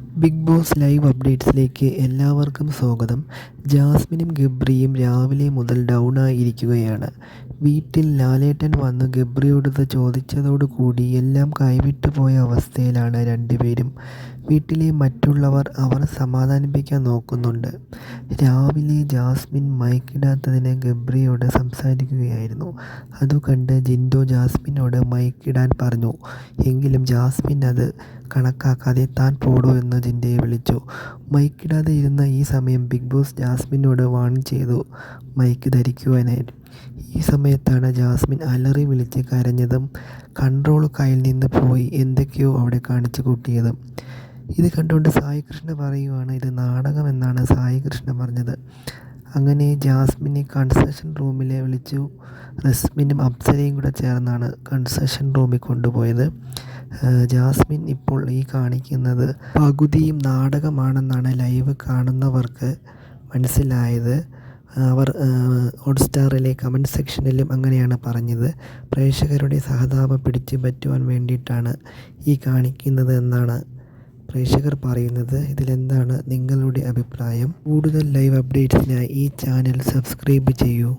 Big boss live അപ്ഡേറ്റ്സിലേക്ക് എല്ലാവർക്കും സ്വാഗതം. ജാസ്മിനും ഗബ്രിയും രാവിലെ മുതൽ ഡൗൺ ആയിരിക്കുകയാണ്. വീട്ടിൽ ലാലേട്ടൻ വന്ന് ഗബ്രിയോടത് ചോദിച്ചതോടുകൂടി എല്ലാം കൈവിട്ടു പോയ അവസ്ഥയിലാണ് രണ്ടുപേരും. വീട്ടിലെ മറ്റുള്ളവർ അവർ സമാധാനിപ്പിക്കാൻ നോക്കുന്നുണ്ട്. രാവിലെ ജാസ്മിൻ മയക്കിടാത്തതിന് ഗബ്രിയോട് സംസാരിക്കുകയായിരുന്നു. അതു കണ്ട് ജിൻഡോ ജാസ്മിനോട് മയക്കിടാൻ പറഞ്ഞു. എങ്കിലും ജാസ്മിൻ അത് കണക്കാക്കാതെ താൻ പോടോ എന്ന് ജിൻഡയെ വിളിച്ചു. മൈക്കിടാതെ ഇരുന്ന ഈ സമയം ബിഗ് ബോസ് ജാസ്മിനോട് വാൺ ചെയ്തു. മൈക്ക് ധരിക്കുവാനായി ഈ സമയത്താണ് ജാസ്മിൻ അലറി വിളിച്ച് കരഞ്ഞതും കൺട്രോൾ കയ്യിൽ നിന്ന് പോയി എന്തൊക്കെയോ അവിടെ കാണിച്ചു കൂട്ടിയതും. ഇത് കണ്ടുകൊണ്ട് സായി കൃഷ്ണ പറയുവാണ് ഇത് നാടകമെന്നാണ് സായി കൃഷ്ണ പറഞ്ഞത്. അങ്ങനെ ജാസ്മിനെ കൺസെഷൻ റൂമിലെ വിളിച്ചു. റസ്മിനും അപ്സരയും കൂടെ ചേർന്നാണ് കൺസെഷൻ റൂമിൽ കൊണ്ടുപോയത്. ജാസ്മിൻ ഇപ്പോൾ ഈ കാണിക്കുന്നത് പകുതിയും നാടകമാണെന്നാണ് ലൈവ് കാണുന്നവർക്ക് മനസ്സിലായത്. അവർ ഹോട്ട്സ്റ്റാറിലെ കമന്റ് സെക്ഷനിലും അങ്ങനെയാണ് പറഞ്ഞത്. പ്രേക്ഷകരുടെ സഹതാപം പിടിച്ചു പറ്റുവാൻ വേണ്ടിയിട്ടാണ് ഈ കാണിക്കുന്നത് എന്നാണ് പ്രേക്ഷകർ പറയുന്നത്. ഇതിലെന്താണ് നിങ്ങളുടെ അഭിപ്രായം? കൂടുതൽ ലൈവ് അപ്ഡേറ്റ്സിനായി ഈ ചാനൽ സബ്സ്ക്രൈബ് ചെയ്യൂ.